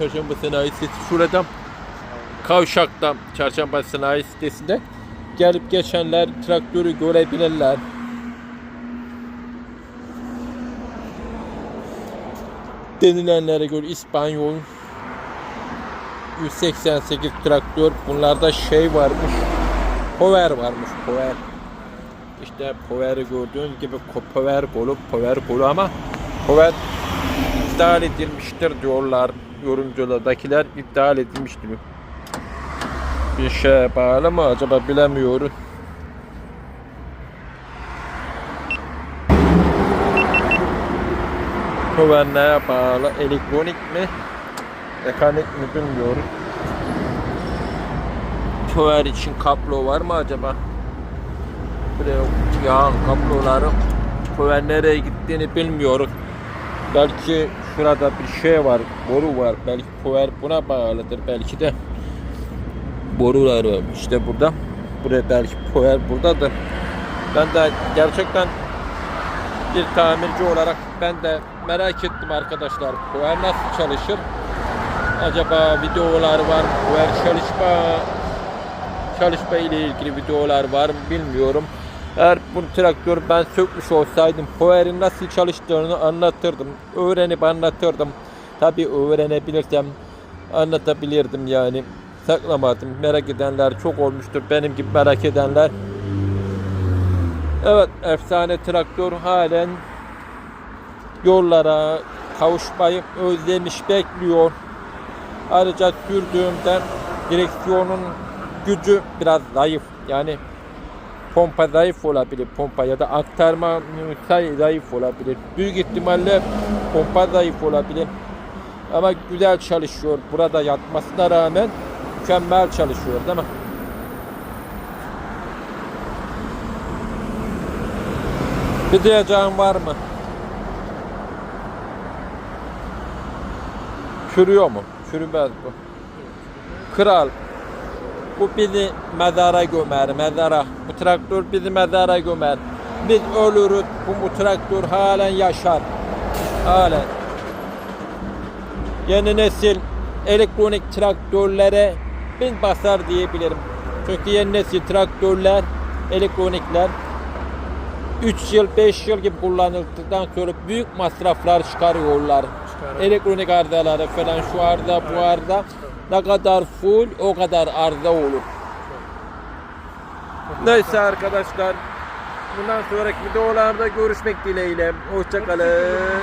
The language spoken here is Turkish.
Çarşamba Sanayi Sitesi şurada Kavşak'ta Çarşamba Sanayi Sitesi'nde gelip geçenler traktörü görebilirler. Denilenlere göre İspanyol 188 traktör. Bunlarda şey varmış. Power varmış. Power. İşte Power'ı gördüğünüz gibi Power Golu, Power Golu ama Power iptal edilmiştir diyorlar. Yorumculardakiler iptal edilmiştir. Bir şeye bağlı mı acaba bilemiyorum. Neye bağlı? Elektronik mi? Mekanik mi bilmiyorum. Power için kablo var mı acaba? Buraya yağın kabloları Power nereye gittiğini bilmiyoruz. Belki şurada bir şey var, boru var. Belki Power buna bağlıdır. Belki de borular var. İşte burada. Buraya belki Power buradadır. Ben de gerçekten bir tamirci olarak ben de merak ettim arkadaşlar. Power nasıl çalışır? Acaba videolar var mı? Power çalışma çalışma ile ilgili videolar var mı bilmiyorum. Eğer bu traktörü ben sökmüş olsaydım Power'in nasıl çalıştığını anlatırdım. Öğrenip anlatırdım. Tabi öğrenebilirsem anlatabilirdim yani. Saklamadım. Merak edenler çok olmuştur. Benim gibi merak edenler. Evet efsane traktör halen yollara kavuşmayı özlemiş bekliyor. Ayrıca sürdüğümde direksiyonun gücü biraz zayıf. Yani pompa zayıf olabilir. Pompa ya da aktarma zayıf olabilir. Büyük ihtimalle pompa zayıf olabilir. Ama güzel çalışıyor. Burada yatmasına rağmen mükemmel çalışıyor değil mi? Bir diyeceğin var mı? Çürüyor mu? Çürümez bu. Kral. Bu bizi mezara gömer, mezara. Bu traktör bizi mezara gömer. Biz ölürüz, bu, bu traktör halen yaşar. Halen. Yeni nesil elektronik traktörlere bin basar diyebilirim. Çünkü yeni nesil traktörler, elektronikler 3 yıl, 5 yıl gibi kullanıldıktan sonra büyük masraflar çıkarıyorlar. Elektronik arızaları falan şu arıza bu arıza ne kadar full o kadar arıza olur. Neyse arkadaşlar bundan sonraki videolarda görüşmek dileğiyle. Hoşçakalın.